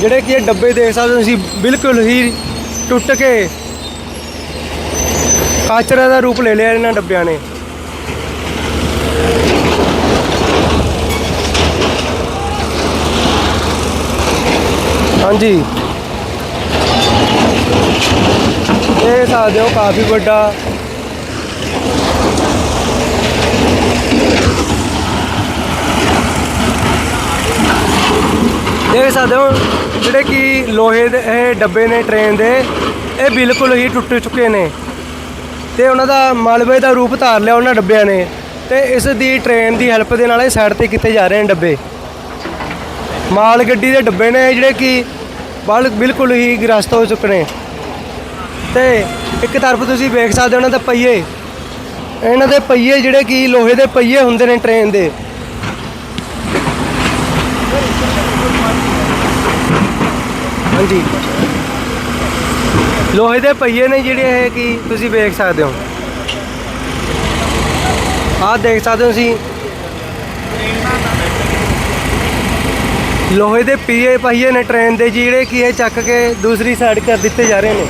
ਜਿਹੜੇ ਕਿ ਇਹ ਡੱਬੇ ਦੇਖ ਸਕਦੇ ਹੋ ਤੁਸੀਂ, ਬਿਲਕੁਲ ਹੀ ਟੁੱਟ ਕੇ ਕਾਚਰਾ ਦਾ ਰੂਪ ਲੈ ਲਿਆ ਇਹਨਾਂ ਡੱਬਿਆਂ ਨੇ। ਹਾਂਜੀ। ਇਹ ਸਕਦੇ ਹੋ, ਕਾਫੀ ਵੱਡਾ ਦੇਖ ਸਕਦੇ ਹੋ ਜਿਹੜੇ ਕਿ ਲੋਹੇ ਦੇ, ਇਹ ਡੱਬੇ ਨੇ, ਟ੍ਰੇਨ ਦੇ, ਇਹ ਬਿਲਕੁਲ ਹੀ ਟੁੱਟ ਚੁੱਕੇ ਨੇ। ਤੇ ਉਹਨਾਂ ਦਾ ਮਲਬੇ ਦਾ ਰੂਪ ਧਾਰ ਲਿਆ ਉਹਨਾਂ ਡੱਬਿਆਂ ਨੇ ਤੇ ਇਸ ਦੀ ਟ੍ਰੇਨ ਦੀ ਹੈਲਪ ਦੇ ਨਾਲ ਇਹ ਸਾਈਡ ਤੇ ਕੀਤੇ ਜਾ ਰਹੇ ਨੇ ਡੱਬੇ। ਮਾਲ ਗੱਡੀ ਦੇ ਡੱਬੇ ਨੇ ਜਿਹੜੇ ਕਿ ਬਲ ਬਿਲਕੁਲ ਹੀ ਗ੍ਰਸਤ ਹੋ ਚੁੱਕੇ ਨੇ। ਤੇ ਇੱਕ ਤਰਫ ਤੁਸੀਂ ਵੇਖ ਸਕਦੇ ਹੋ ਉਹਨਾਂ ਦੇ ਪਹੀਏ। ਇਹਨਾਂ ਦੇ ਪਹੀਏ ਜਿਹੜੇ ਕਿ ਲੋਹੇ ਦੇ ਪਹੀਏ ਹੁੰਦੇ ਨੇ ਟ੍ਰੇਨ ਦੇ। ਹਾਂਜੀ। ਲੋਹੇ ਦੇ ਪਹੀਏ ਨੇ ਜਿਹੜੇ ਇਹ ਕਿ ਤੁਸੀਂ ਵੇਖ ਸਕਦੇ ਹੋ। ਆਹ ਦੇਖ ਸਕਦੇ ਹੋ ਤੁਸੀਂ। ਲੋਹੇ ਦੇ ਪੀਏ ਪਹੀਏ ਨੇ ਟ੍ਰੇਨ ਦੇ ਜਿਹੜੇ ਕਿ ਇਹ ਚੱਕ ਕੇ ਦੂਸਰੀ ਸਾਈਡ ਕਰ ਦਿੱਤੇ ਜਾ ਰਹੇ ਨੇ।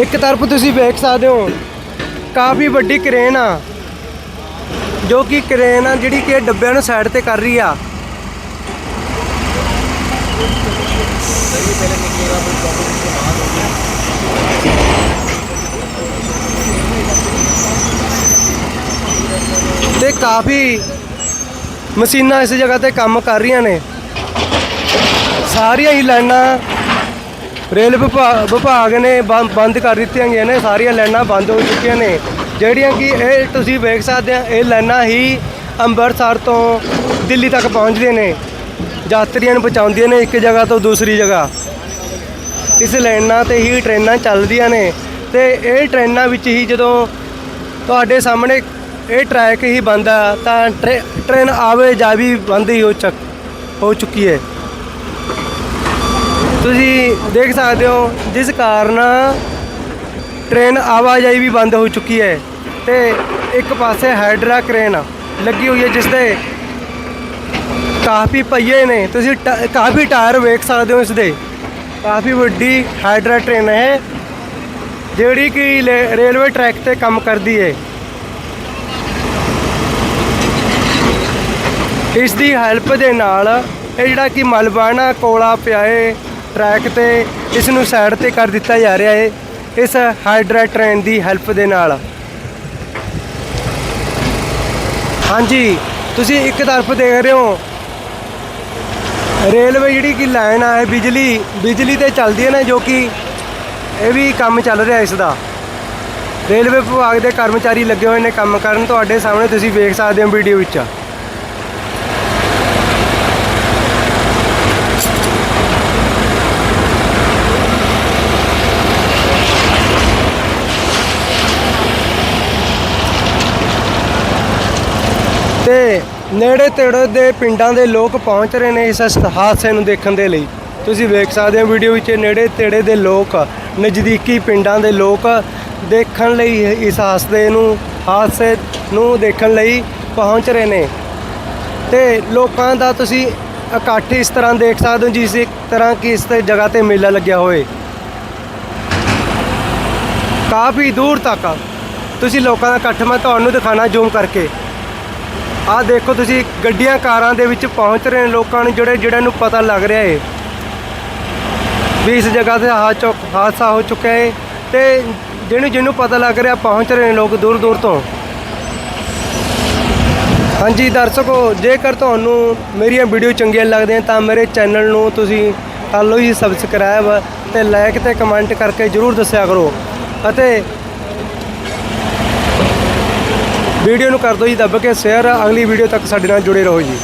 ਇੱਕ ਤਰਫ ਤੁਸੀਂ ਵੇਖ ਸਕਦੇ ਹੋ, ਕਾਫੀ ਵੱਡੀ ਕ੍ਰੇਨ ਆ। ਜੋ ਕਿ ਕ੍ਰੇਨ ਆ, ਜਿਹੜੀ ਕਿ ਡੱਬਿਆਂ ਨੂੰ ਸਾਈਡ ਤੇ ਕਰ ਰਹੀ ਆ। ਤੇ ਕਾਫੀ ਮਸ਼ੀਨਾਂ ਇਸ ਜਗ੍ਹਾ ਤੇ ਕੰਮ ਕਰ ਰਹੀਆਂ ਨੇ। ਸਾਰੀਆਂ ਹੀ ਲਾਈਨਾਂ ਰੇਲ ਵਿਭਾ- ਵਿਭਾਗ ਨੇ ਬੰ- ਬੰਦ ਕਰ ਦਿੱਤੀਆਂ ਗਈਆਂ ਨੇ। ਸਾਰੀਆਂ ਲਾਈਨਾਂ ਬੰਦ ਹੋ ਚੁੱਕੀਆਂ ਨੇ। ਜਿਹੜੀਆਂ ਕਿ ਇਹ ਤੁਸੀਂ ਵੇਖ ਸਕਦੇ ਆ, ਇਹ ਲਾਈਨਾਂ ਹੀ ਅੰਮ੍ਰਿਤਸਰ ਤੋਂ ਦਿੱਲੀ ਤੱਕ ਪਹੁੰਚਦੀਆਂ ਨੇ। ਯਾਤਰੀਆਂ ਨੂੰ ਪਹੁੰਚਾਉਂਦੀਆਂ ਨੇ ਇੱਕ ਜਗ੍ਹਾ ਤੋਂ ਦੂਸਰੀ ਜਗ੍ਹਾ। ਇਸ ਲਾਈਨਾਂ ਤੇ ਹੀ ਟ੍ਰੇਨਾਂ ਚੱਲਦੀਆਂ ਨੇ ਤੇ ਇਹ ਟ੍ਰੇਨਾਂ ਵਿੱਚ ਹੀ ਜਦੋਂ ਤੁਹਾਡੇ ਸਾਹਮਣੇ ਇਹ ਟਰੈਕ ਹੀ ਬੰਦ ਆ, ਤਾਂ ਟ੍ਰੇ- ਟ੍ਰੇਨ ਆਵੇ ਜਾ ਵੀ ਬੰਦ ਹੀ ਹੋ ਚੱਕ, ਹੋ ਚੁੱਕੀ ਹੈ ਤੁਸੀਂ ਦੇਖ ਸਕਦੇ ਹੋ, ਜਿਸ ਕਾਰਨ ਟ੍ਰੇਨ ਆਵਾਜਾਈ ਵੀ ਬੰਦ ਹੋ ਚੁੱਕੀ ਹੈ ਤੇ ਇੱਕ ਪਾਸੇ ਹਾਈਡਰਾ ਕ੍ਰੇਨ ਲੱਗੀ ਹੋਈ ਹੈ ਜਿਸ ਦੇ ਕਾਫੀ ਪਹੀਏ ਨੇ। ਤੁਸੀਂ ਟ- ਕਾਫੀ ਟਾਇਰ ਵੇਖ ਸਕਦੇ ਹੋ ਇਸ ਦੇ ਕਾਫੀ ਵੱਡੀ ਹਾਈਡਰਾ ਟ੍ਰੇਨ ਹੈ ਜਿਹੜੀ ਕਿ ਲੇ- ਰੇਲਵੇ ਟਰੈਕ ਤੇ ਕੰਮ ਕਰਦੀ ਹੈ ਇਸ ਦੀ ਹੈਲਪ ਦੇ ਨਾਲ ਇਹ ਜਿਹੜਾ ਕਿ ਮਲਬਾ ਨਾ ਕੋਲਾ ਪਿਆ ਟਰੈਕ ਤੇ ਇਸ ਨੂੰ ਸਾਈਡ ਤੇ ਕਰ ਦਿੱਤਾ ਜਾ ਰਿਹਾ ਹੈ ਇਸ ਹਾਈਡਰਾ ਟ੍ਰੇਨ ਦੀ ਹੈਲਪ ਦੇ ਨਾਲ। ਹਾਂਜੀ, ਤੁਸੀਂ ਇੱਕ ਤਰਫ ਦੇਖ ਰਹੇ ਹੋ। ਰੇਲਵੇ ਜਿਹੜੀ ਕਿ ਲਾਈਨ ਆ, ਇਹ ਬਿਜਲੀ ਬਿਜਲੀ ਤੇ ਚੱਲਦੀ ਹੈ ਨਾ, ਜੋ ਕਿ ਇਹ ਵੀ ਕੰਮ ਚੱਲ ਰਿਹਾ ਇਸ ਦਾ। ਰੇਲਵੇ ਵਿਭਾਗ ਦੇ ਕਰਮਚਾਰੀ ਲੱਗੇ ਹੋਏ ਨੇ ਕੰਮ ਕਰਨ, ਤੁਹਾਡੇ ਸਾਹਮਣੇ ਤੁਸੀਂ ਵੇਖ ਸਕਦੇ ਹੋ ਵੀਡੀਓ ਵਿੱਚ। ਤੇ ਨੇੜੇ ਤੇੜੇ ਦੇ ਪਿੰਡਾਂ ਦੇ ਲੋਕ ਪਹੁੰਚ ਰਹੇ ਨੇ ਇਸ ਸ- ਹਾਦਸੇ ਨੂੰ ਦੇਖਣ ਦੇ ਲਈ। ਤੁਸੀਂ ਵੇਖ ਸਕਦੇ ਹੋ ਵੀਡੀਓ ਵਿੱਚ ਨੇੜੇ ਤੇੜੇ ਦੇ ਲੋਕ, ਨਜ਼ਦੀਕੀ ਪਿੰਡਾਂ ਦੇ ਲੋਕ ਦੇਖਣ ਲਈ ਇਸ ਹਾਦਸੇ ਨੂੰ ਹਾਦਸੇ ਨੂੰ ਦੇਖਣ ਲਈ ਪਹੁੰਚ ਰਹੇ ਨੇ। ਤੇ ਲੋਕਾਂ ਦਾ ਤੁਸੀਂ ਇਕੱਠ ਇਸ ਤਰ੍ਹਾਂ ਦੇਖ ਸਕਦੇ ਹੋ ਜਿਸ ਤਰ੍ਹਾਂ ਕਿ ਇਸ ਤੇ ਜਗ੍ਹਾ ਤੇ ਮੇਲਾ ਲੱਗਿਆ ਹੋਵੇ ਕਾਫੀ ਦੂਰ ਤੱਕ ਤੁਸੀਂ ਲੋਕਾਂ ਦਾ ਇਕੱਠ ਮੈਂ ਤੁਹਾਨੂੰ ਦਿਖਾਣਾ ਜ਼ੂਮ ਕਰਕੇ। ਆਹ ਦੇਖੋ ਤੁਸੀਂ, ਗੱਡੀਆਂ ਕਾਰਾਂ ਦੇ ਵਿੱਚ ਪਹੁੰਚ ਰਹੇ ਨੇ ਲੋਕਾਂ ਨੂੰ, ਜਿਹੜੇ ਜਿਹੜਿਆਂ ਨੂੰ ਪਤਾ ਲੱਗ ਰਿਹਾ ਹੈ ਵੀ ਇਸ ਜਗ੍ਹਾ ਤੇ ਹਾਦਸਾ ਹਾਦਸਾ ਹੋ ਚੁੱਕਿਆ ਏ ਤੇ ਜਿਹਨੂੰ ਜਿਹਨੂੰ ਪਤਾ ਲੱਗ ਰਿਹਾ, ਪਹੁੰਚ ਰਹੇ ਨੇ ਲੋਕ ਦੂਰ ਦੂਰ ਤੋਂ। ਹਾਂਜੀ, ਦਰਸ਼ਕੋ, ਜੇਕਰ ਤੁਹਾਨੂੰ ਮੇਰੀਆਂ ਵੀਡੀਓ ਚੰਗੀਆਂ ਲੱਗਦੀਆਂ, ਤਾਂ ਮੇਰੇ ਚੈਨਲ ਨੂੰ ਤੁਸੀਂ ਕਰ ਲਓ ਜੀ ਸਬਸਕ੍ਰਾਈਬ ਤੇ ਲਾਈਕ ਤੇ ਕਮੈਂਟ ਕਰਕੇ ਜਰੂਰ ਦੱਸਿਆ ਕਰੋ। ਅਤੇ ਵੀਡੀਓ ਨੂੰ ਕਰ ਦਿਓ ਜੀ, ਦੱਬ ਕੇ ਸ਼ੇਅਰ ਅਗਲੀ ਵੀਡੀਓ ਤੱਕ ਸਾਡੇ ਨਾਲ ਜੁੜੇ ਰਹੋ ਜੀ।